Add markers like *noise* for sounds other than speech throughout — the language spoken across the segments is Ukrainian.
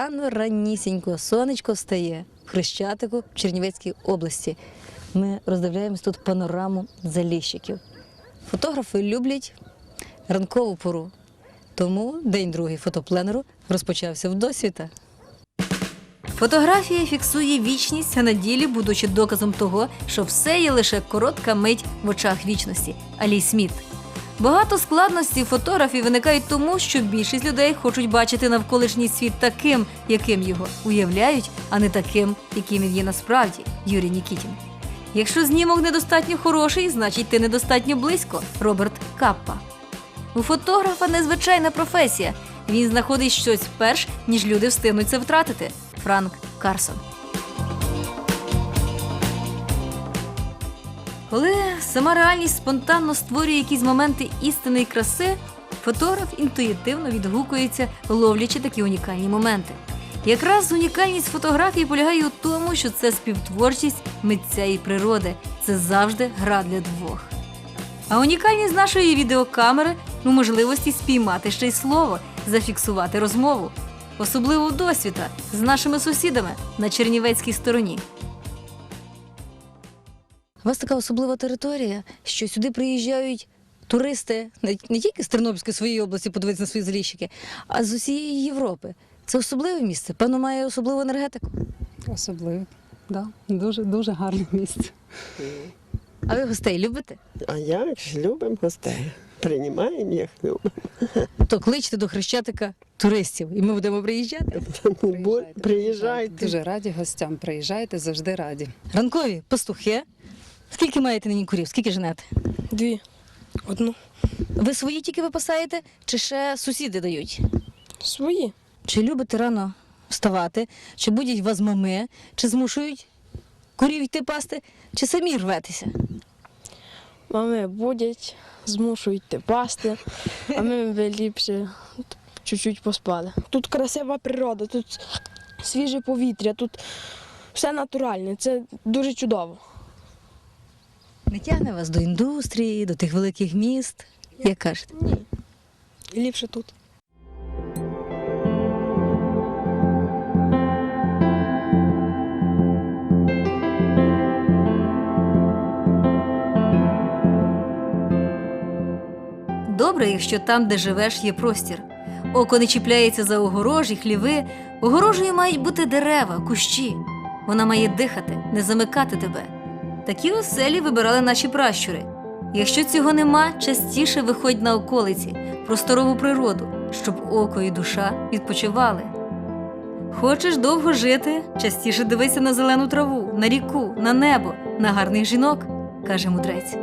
Рано раннісінько сонечко встає в Хрещатику в Чернівецькій області. Ми роздивляємось тут панораму заліщиків. Фотографи люблять ранкову пору. Тому день другий фотопленеру розпочався в досвіта. Фотографія фіксує вічність, а на ділі, будучи доказом того, що все є лише коротка мить в очах вічності. Алій Сміт. Багато складностей фотографії виникають тому, що більшість людей хочуть бачити навколишній світ таким, яким його уявляють, а не таким, яким він є насправді. Юрій Нікітін. Якщо знімок недостатньо хороший, значить ти недостатньо близько. Роберт Каппа. У фотографа незвичайна професія. Він знаходить щось перш, ніж люди встигнуть це втратити. Франк Карсон. Коли сама реальність спонтанно створює якісь моменти істинної краси, фотограф інтуїтивно відгукується, ловлячи такі унікальні моменти. Якраз унікальність фотографії полягає у тому, що це співтворчість митця і природи. Це завжди гра для двох. А унікальність нашої відеокамери у можливості спіймати ще й слово, зафіксувати розмову, особливо досвіта з нашими сусідами на чернівецькій стороні. У вас така особлива територія, що сюди приїжджають туристи не, не тільки з Тернопільської своєї області подивитися на свої заліщики, а з усієї Європи. Це особливе місце. Певно, має особливу енергетику. Особливо. Да. Дуже дуже гарне місце. А ви гостей любите? А як ж любимо гостей. Приймаємо їх, любимо. То кличте до Хрещатика туристів, і ми будемо приїжджати. Бу- Приїжджайте. Дуже раді гостям. Приїжджайте, завжди раді. Ранкові пастухи. Скільки маєте нині курів? Скільки женете? Дві. Одну. Ви свої тільки випасаєте, чи ще сусіди дають? Свої. Чи любите рано вставати, чи будять вас мами, чи змушують курів йти пасти, чи самі рветеся? Мами будять, змушують йти пасти, а ми би ліпше чуть-чуть поспали. Тут красива природа, тут свіже повітря, тут все натуральне. Це дуже чудово. Не тягне вас до індустрії, до тих великих міст. Як кажете? Ні. Ліпше тут. Добре, якщо там, де живеш, є простір. Око не чіпляється за огорожі, хліви. Огорожею мають бути дерева, кущі. Вона має дихати, не замикати тебе. Такі оселі вибирали наші пращури. Якщо цього нема, частіше виходь на околиці, просторову природу, щоб око і душа відпочивали. Хочеш довго жити, частіше дивися на зелену траву, на ріку, на небо, на гарних жінок, каже мудрець.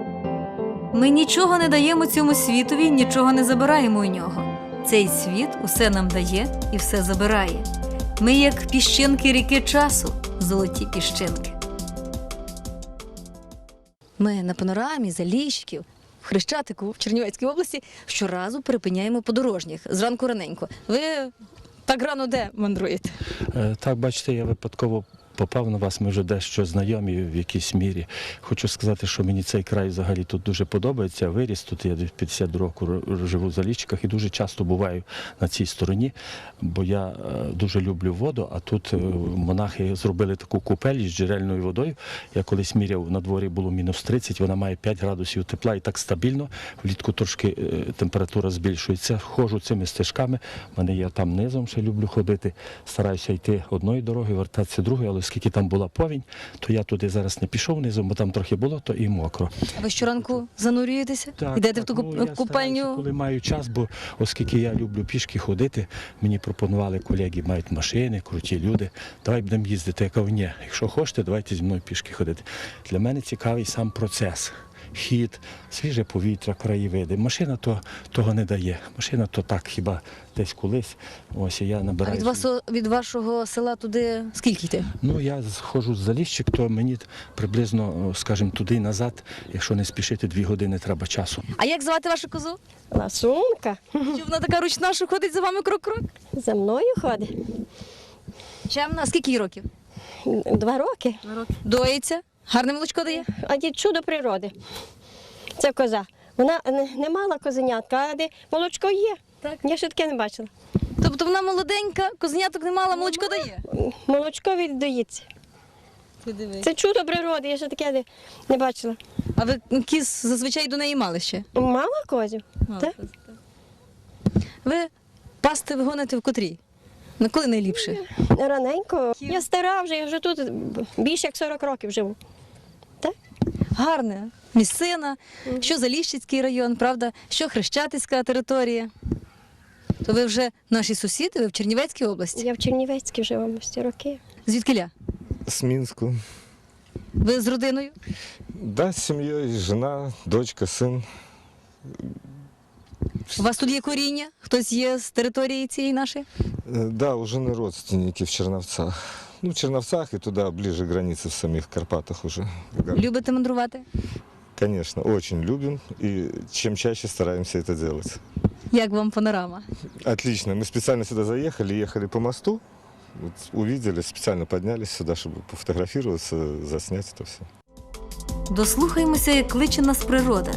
Ми нічого не даємо цьому світові, нічого не забираємо у нього. Цей світ усе нам дає і все забирає. Ми як піщинки ріки часу, золоті піщинки. Ми на панорамі заліщиків Хрещатику в Чернівецькій області щоразу перепиняємо подорожніх зранку раненько. Ви так рано де мандруєте? Е, Так, бачите, я випадково попав на вас, ми вже дещо знайомі в якійсь мірі. Хочу сказати, що мені цей край взагалі тут дуже подобається. Виріс тут, я десь 52 року живу в Заліщиках і дуже часто буваю на цій стороні, бо я е, дуже люблю воду, а тут е, монахи зробили таку купель з джерельною водою. Я колись міряв, на дворі було мінус 30, вона має 5 градусів тепла і так стабільно. Влітку трошки е, температура збільшується. Ходжу цими стежками. Мене я там низом ще люблю ходити. Стараюся йти одною дорогою, вертатися другою, але оскільки там була повінь, то я туди зараз не пішов низом, бо там трохи болото і мокро. А ви щоранку занурюєтеся? Йдете в ту ну, я купальню? стараюся, коли маю час, бо оскільки я люблю пішки ходити, мені пропонували колеги, мають машини, круті люди. Давай будемо їздити. Я кажу, ні, якщо хочете, давайте зі мною пішки ходити. Для мене цікавий сам процес. Хід, свіже повітря, краєвиди. Машина то, того не дає. Машина то так хіба десь колись. Ось і я А набираю. від вас від вашого села туди скільки йти? Ну, я ходжу з Заліщик, то мені приблизно, скажімо, туди і назад, якщо не спішити, дві години треба часу. А як звати вашу козу? Ласунка Чи вона така ручна, що ходить за вами крок-крок? за мною ходить. Чемна, скільки їй років? Два роки. Доїться, гарне молочко дає. А є чудо природи. Це коза. Вона не, мала козенятка, а де молочко є. Так. Я ще таке не бачила. Тобто вона молоденька, козеняток не мала, молочко дає. Молочко віддається. Це чудо природи, я ще таке не, не бачила. А ви кіз зазвичай до неї мали ще? Мало козів. Так. Ви пасти ви гоните в котрій? На коли найліпше? Раненько. Я стара вже, я вже тут більше як 40 років живу. Гарне. Місцина, що Заліщицький район, правда, що Хрещатицька територія. То ви вже наші сусіди, ви в Чернівецькій області. Я в Чернівецькій живу ці роки. Звідкиля? С Минску. Ви з родиною? Да, с семьей, жена, дочка, сын. У вас тут є коріння? Хтось є з території цієї нашої? Э, Да, у жены родственники в Черновцах. Ну, в Черновцах и туда, ближе к границе, в самих Карпатах уже. Любите мандрувати? Конечно, очень любим и чем чаще стараемся это делать. Як вам панорама? Отлично. Мы специально сюда заехали, ехали по мосту. Вот увидели, специально поднялись сюда, чтобы пофотографироваться, заснять это все. Дослухаймося, як кличе нас природа.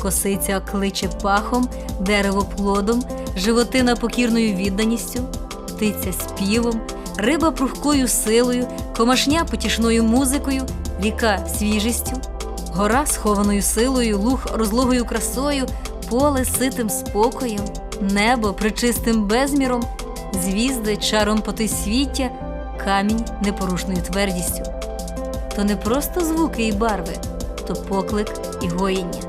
Косиця кличе пахом, дерево плодом, животина покірною відданістю, птиця співом, риба прухкою силою, комашня потішною музикою, ріка свіжістю, гора схованою силою, луг розлогою красою, поле ситим спокоєм, небо причистим безміром, звізди чаром потисвіття, камінь непорушною твердістю то не просто звуки і барви, то поклик і гоїння.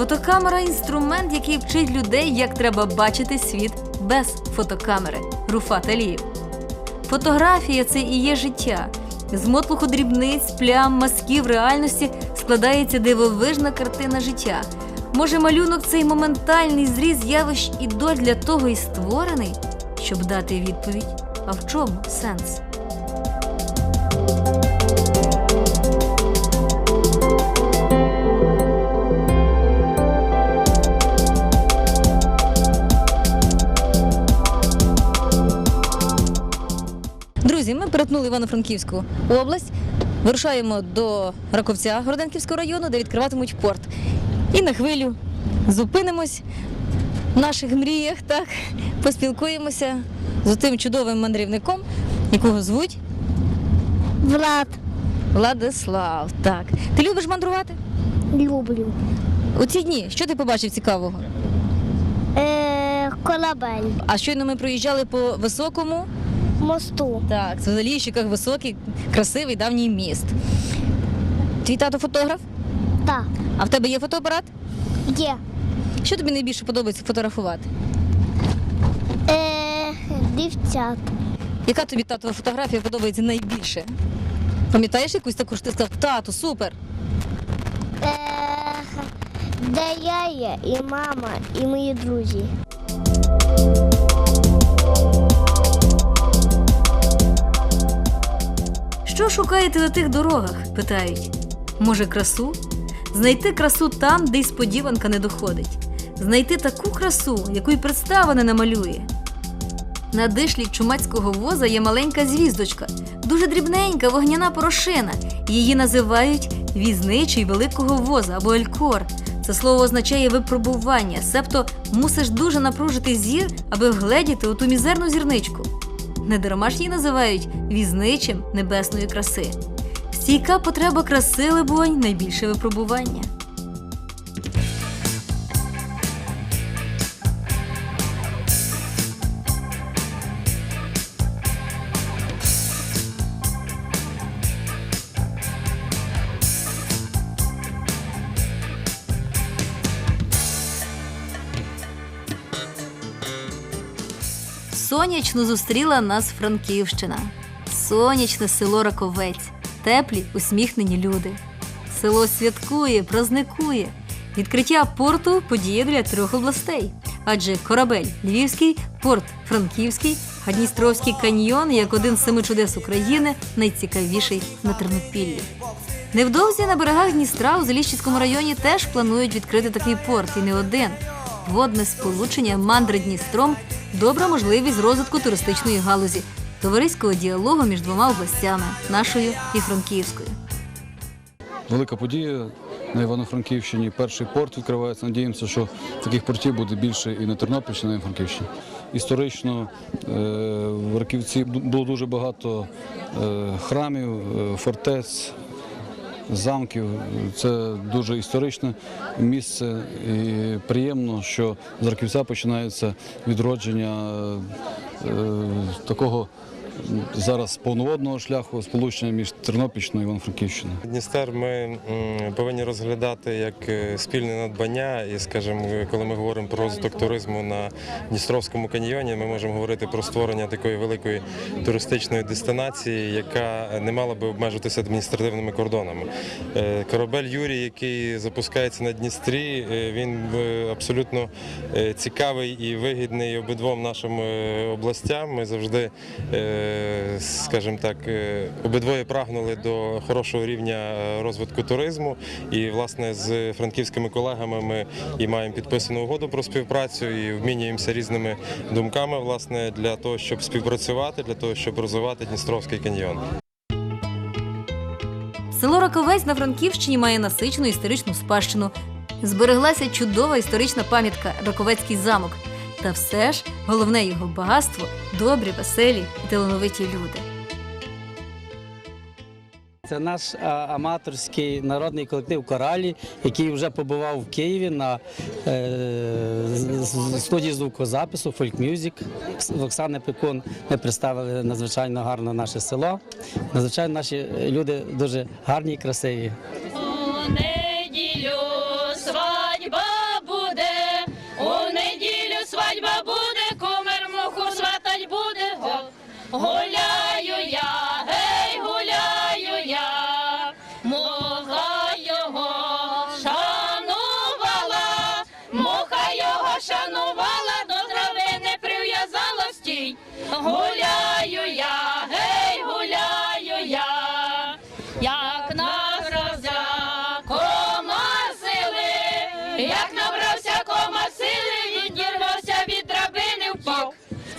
Фотокамера інструмент, який вчить людей, як треба бачити світ без фотокамери. Руфат Алієв. Фотографія це і є життя. З мотлуху дрібниць, плям, мазків реальності складається дивовижна картина життя. Може, малюнок цей моментальний зріз явищ і доль для того і створений, щоб дати відповідь. А в чому сенс? Перетнули Івано-Франківську область, вирушаємо до Раковця Городенківського району, де відкриватимуть порт. І на хвилю зупинимось в наших мріях, так, поспілкуємося з тим чудовим мандрівником, якого звуть Влад, Владислав. Так. Ти любиш мандрувати? люблю. У ці дні що ти побачив цікавого? Е, колабель, А щойно ми проїжджали по високому. Мосту. Так, це в Заліщиках високий, красивий давній міст. Твій тато фотограф? Так, А в тебе є фотоапарат? є. Що тобі найбільше подобається фотографувати? Е, дівчат. Яка тобі татова фотографія подобається найбільше? Пам'ятаєш якусь таку що ти сказав, тату, супер. Е, де я є, і мама, і мої друзі. Що шукаєте на тих дорогах? питають. Може, красу? Знайти красу там, де й сподіванка не доходить. Знайти таку красу, яку й представа не намалює. На дишлі чумацького воза є маленька звіздочка, дуже дрібненька вогняна порошина. Її називають візничий великого воза або елькор. Це слово означає випробування, себто мусиш дуже напружити зір, аби вгледіти у ту мізерну зірничку. Недарма ж її називають візничим небесної краси. Стійка потреба краси, либонь, найбільше випробування. Сонячно зустріла нас Франківщина. Сонячне село Раковець, теплі, усміхнені люди. Село святкує, празникує. Відкриття порту подія для трьох областей. Адже корабель Львівський, порт Франківський, а каньйон як один з семи чудес України найцікавіший на Тернопіллі. Невдовзі на берегах Дністра у Заліщицькому районі теж планують відкрити такий порт, і не один. Водне сполучення мандри Дністром добра можливість розвитку туристичної галузі, товариського діалогу між двома областями нашою і Франківською. велика подія на Івано-Франківщині. Перший порт відкривається. Надіємося, що таких портів буде більше і на Тернопільщині, і на Франківщині. Історично е, в Раківці було дуже багато е, храмів, е, фортець замків. Це дуже історичне місце і приємно, що з Раківця починається відродження е, такого зараз повноводного шляху сполучення між Тернопільщиною і Івано-Франківщиною. Дністер ми повинні розглядати як е, спільне надбання. І, скажімо, коли ми говоримо про розвиток туризму на Дністровському каньйоні, ми можемо говорити про створення такої великої туристичної дестинації, яка не мала би обмежитися адміністративними кордонами. Е, Корабель Юрій, який запускається на Дністрі, е, він абсолютно цікавий і вигідний обидвом нашим областям. Ми завжди, скажімо так, е, обидвоє прагнули до хорошого рівня е, розвитку туризму. І власне з франківськими колегами ми і маємо підписану угоду про співпрацю і обмінюємося різними думками власне для того, щоб співпрацювати, для того, щоб розвивати Дністровський каньйон. Село Раковець на Франківщині має насичену історичну спадщину. Збереглася чудова історична пам'ятка Раковецький замок. Та все ж головне його багатство добрі, веселі і талановиті люди. Це наш аматорський народний колектив Коралі, який вже побував в Києві на е, студії звукозапису. В Оксани Пекун ми представили надзвичайно гарно наше село. Надзвичайно наші люди дуже гарні і красиві.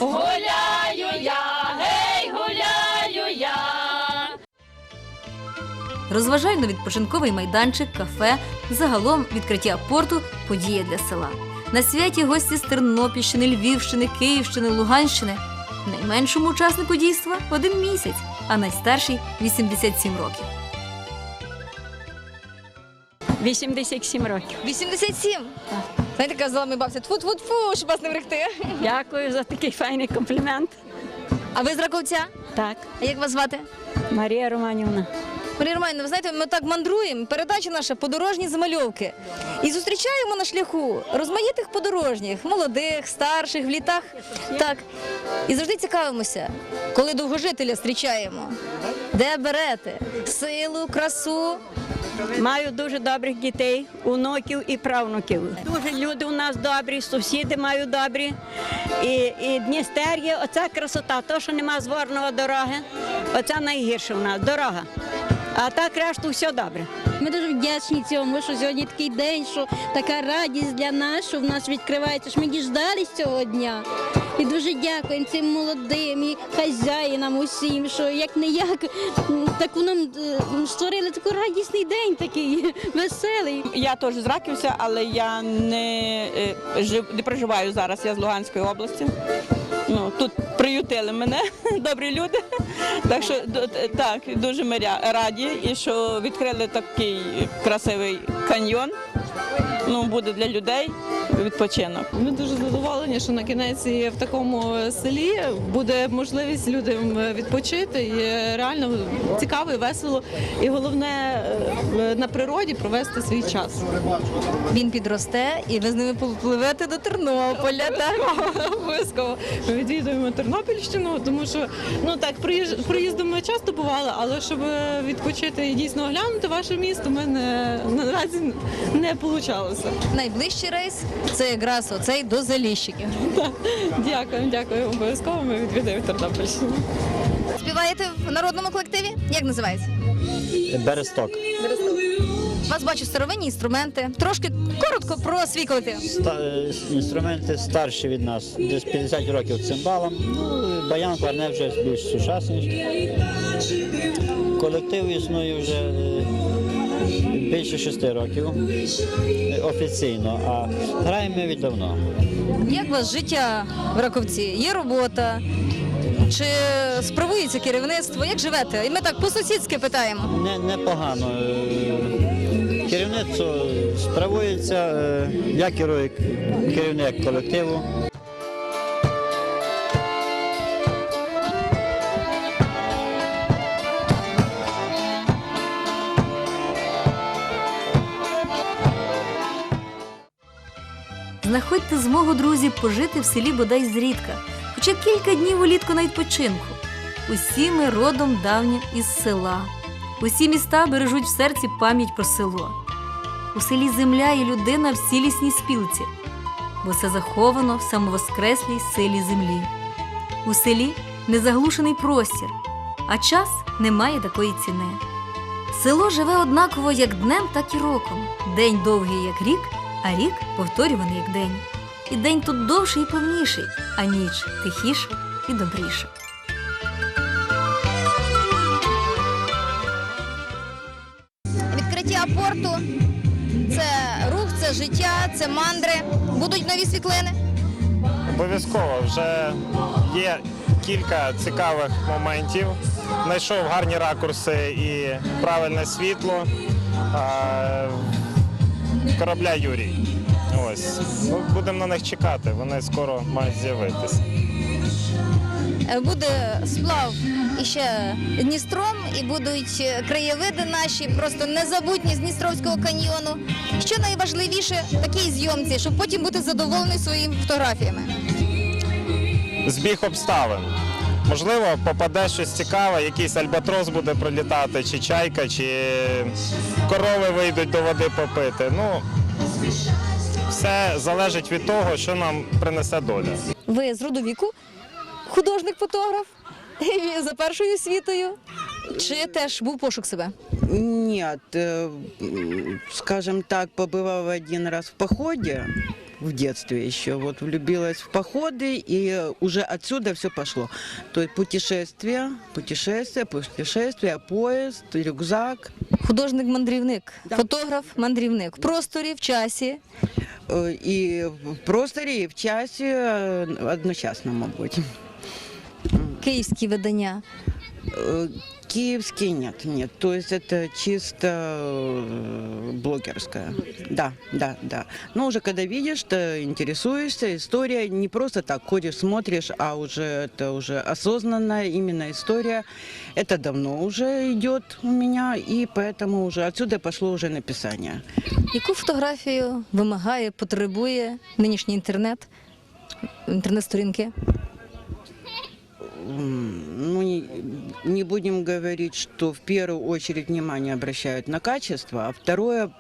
Гуляю я, гей, гуляю я. Розважально-відпочинковий майданчик, кафе, загалом відкриття порту подія для села. На святі гості з Тернопільщини, Львівщини, Київщини, Луганщини. Найменшому учаснику дійства один місяць, а найстарший 87 років. 87 років. 87? Знаєте, казала ми бабця, тфу-тфу-тфу, щоб вас не вректи. Дякую за такий файний комплімент. А ви з Раковця? Так, А як вас звати? Марія Романівна. Марія Романівна, ви знаєте, ми так мандруємо, передача наша подорожні замальовки. І зустрічаємо на шляху розмаїтих подорожніх, молодих, старших, в літах. Так. І завжди цікавимося, коли довгожителя зустрічаємо. Де берете силу, красу? Маю дуже добрих дітей, онуків і правнуків. Дуже люди у нас добрі, сусіди маю добрі. І, і Дністер є оця красота, то, що нема зворного дороги, оце найгірше у нас дорога. А так решту все добре. Ми дуже вдячні цьому, що сьогодні такий день, що така радість для нас, що в нас відкривається. Що ми діждались цього дня. І дуже дякуємо цим молодим і хазяїнам усім, що як не як таку нам е, створили такий радісний день, такий *laughs* веселий. Я теж з Раківця, але я не, е, жив, не проживаю зараз, я з Луганської області. Ну, тут приютили мене, *laughs* добрі люди. Так що так, дуже ми раді, і що відкрили такий красивий каньйон. Ну, буде для людей відпочинок. Ми дуже задоволені, що на кінець і в такому селі буде можливість людям відпочити. І реально цікаво і весело. І головне е, на природі провести свій час. Він підросте, і ви з ними попливете до Тернополя. Так? Обов'язково ми відвідуємо Тернопільщину, тому що ну так приїздом ми часто бували, але щоб відпочити і дійсно оглянути ваше місто, ми не наразі не вийшло. Найближчий рейс це якраз оцей до Заліщиків. *laughs* Дякую, дякую. Обов'язково ми відвідаємо Тернопільщину. Співаєте в народному колективі? Як називається? Бересток. Вас бачу старовинні інструменти. Трошки коротко про свій колектив. інструменти старші від нас, десь 50 років цимбалом. Ну, баян кларне вже більш сучасний. Колектив існує вже е, більше шести років офіційно, а граємо ми віддавно. Як у вас життя в Раковці? Є робота? Чи справується керівництво? Як живете? І ми так по-сусідськи питаємо. Не, непогано. Керівництво справується, е, я керую керівник колективу. Знаходьте змогу, друзі, пожити в селі бодай зрідка, хоча кілька днів улітку на відпочинку. Усі ми родом давнім із села. Усі міста бережуть в серці пам'ять про село. У селі земля і людина в цілісній спілці, бо це заховано в самовоскреслій силі землі. У селі незаглушений простір, а час не має такої ціни. Село живе однаково як днем, так і роком. День довгий, як рік, а рік повторюваний як день. І день тут довший і повніший, а ніч тихіша і добріша. Відкриття порту це рух, це життя, це мандри. Будуть нові світлини. Обов'язково вже є кілька цікавих моментів. Знайшов гарні ракурси і правильне світло корабля Юрій. Ось. Ну, будемо на них чекати, вони скоро мають з'явитися. Е, Буде сплав іще Дністром, і будуть е, краєвиди наші, просто незабутні з Дністровського каньйону. Що найважливіше такій зйомці, щоб потім бути задоволений своїми фотографіями. Збіг обставин. Можливо, попаде щось цікаве, якийсь альбатрос буде пролітати, чи чайка, чи корови вийдуть до води попити. Ну, все залежить від того, що нам принесе доля. Ви з роду віку художник-фотограф І за першою освітою. Чи теж був пошук себе? Нет, э, м, скажем так, побывав один раз в походе, в детстве еще, вот влюбилась в походы, и уже отсюда все пошло. То есть путешествия, путешествия, путешествия, поезд, рюкзак. Художник-мандрівник, фотограф-мандрівник. В просторі, в часі. Э, И в просторе, и в часе э, одночасно, мабуть. Київські видання. Э, Киевский нет, нет. То есть это чисто э, блогерская. Да, да, да. Но уже когда видишь, то интересуешься, история не просто так ходишь, смотришь, а уже это уже осознанная именно история. Это давно уже идет у меня, и поэтому уже отсюда пошло уже написание. Яку фотографію вимагає, потребує нинішній інтернет, інтернет-сторінки? М, Ну, не, не будем говорить, что в первую очередь внимание обращают на качество, а второе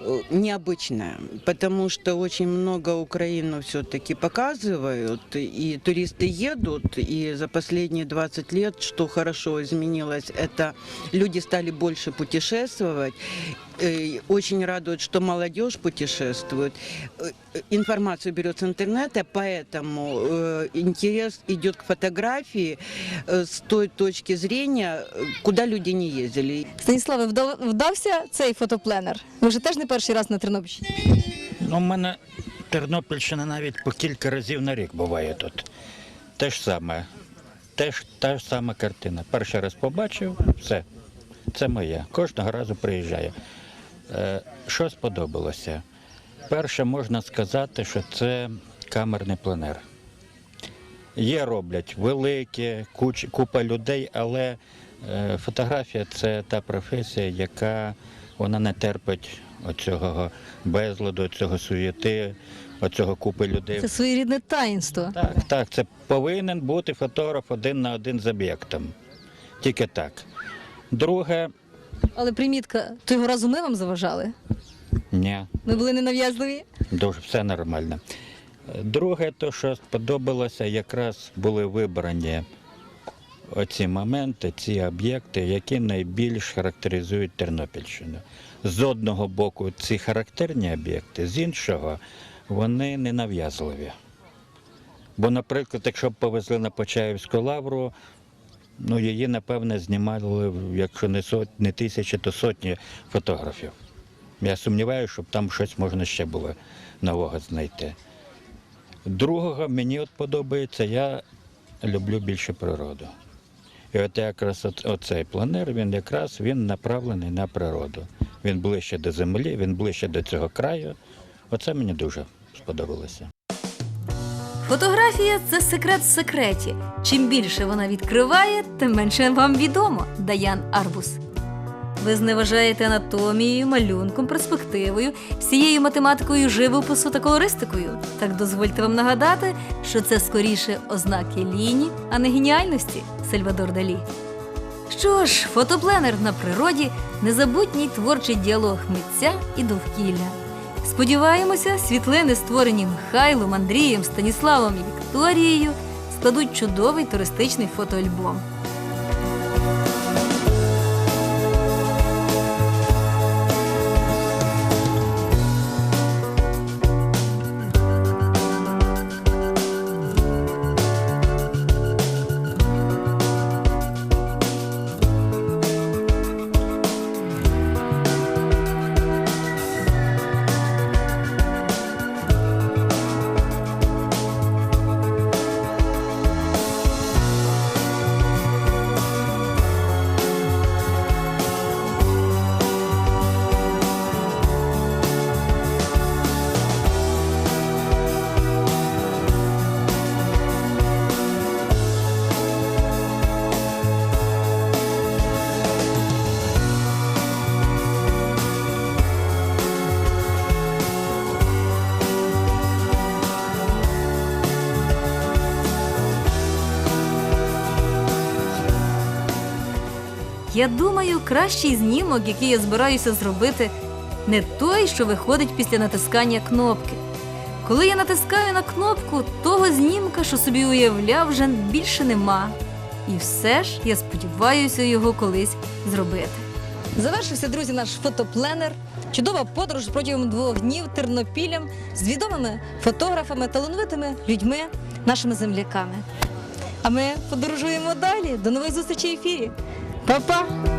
э, необычное, потому что очень много Украину все-таки показывают, и туристы едут, и за последние 20 лет, что хорошо изменилось, это люди стали больше путешествовать, Э, Очень радует, что молодежь путешествует. Э, э, Информацию берет с интернета, поэтому э, интерес идет к фотографии э, с той точки зрения, э, куда люди не ездили. Станіславе, вдав- вдався цей фотопленер? Ви вже теж не перший раз на Тернопільщині? Ну, у мене Тернопільщина навіть по кілька разів на рік буває тут. Те ж саме. Теж та ж сама картина. Перший раз побачив, все. Це моє. Кожного разу приїжджаю. Е, що сподобалося? Перше, можна сказати, що це камерний пленер. Є роблять великі, куч, купа людей, але е, фотографія це та професія, яка вона не терпить оцього безладу, цього суєти, оцього купи людей. Це своєрідне таїнство. Так, так, це повинен бути фотограф один на один з об'єктом. Тільки так. Друге, Але примітка, того разу ми вам заважали. ні, Ми були ненав'язливі. дуже все нормально. Друге, то, що сподобалося, якраз були вибрані оці моменти, ці об'єкти, які найбільш характеризують Тернопільщину. З одного боку, ці характерні об'єкти, з іншого, вони ненав'язливі. Бо, наприклад, якщо б повезли на Почаївську лавру, ну її, напевне, знімали, якщо не сотні, тисячі, то сотні фотографів. Я сумніваюся, щоб там щось можна ще було нового знайти. Другого мені от подобається, я люблю більше природу. І от якраз оцей планер, він якраз він направлений на природу. Він ближче до землі, він ближче до цього краю. Оце мені дуже сподобалося. Фотографія це секрет в секреті. Чим більше вона відкриває, тим менше вам відомо. Даян Арбус. Ви зневажаєте анатомією, малюнком, перспективою, всією математикою живопису та колористикою. Так дозвольте вам нагадати, що це скоріше ознаки лінії, а не геніальності Сальвадор Далі. Що ж, фотопленер на природі незабутній творчий діалог митця і довкілля. Сподіваємося, світлини, створені Михайлом, Андрієм, Станіславом і Вікторією, складуть чудовий туристичний фотоальбом. Я думаю, кращий знімок, який я збираюся зробити, не той, що виходить після натискання кнопки. Коли я натискаю на кнопку, того знімка, що собі уявляв, вже більше нема. І все ж я сподіваюся його колись зробити. Завершився, друзі, наш фотопленер. Чудова подорож протягом двох днів Тернопілем з відомими фотографами, талановитими людьми, нашими земляками. А ми подорожуємо далі. До нових зустрічей в ефірі. Papá!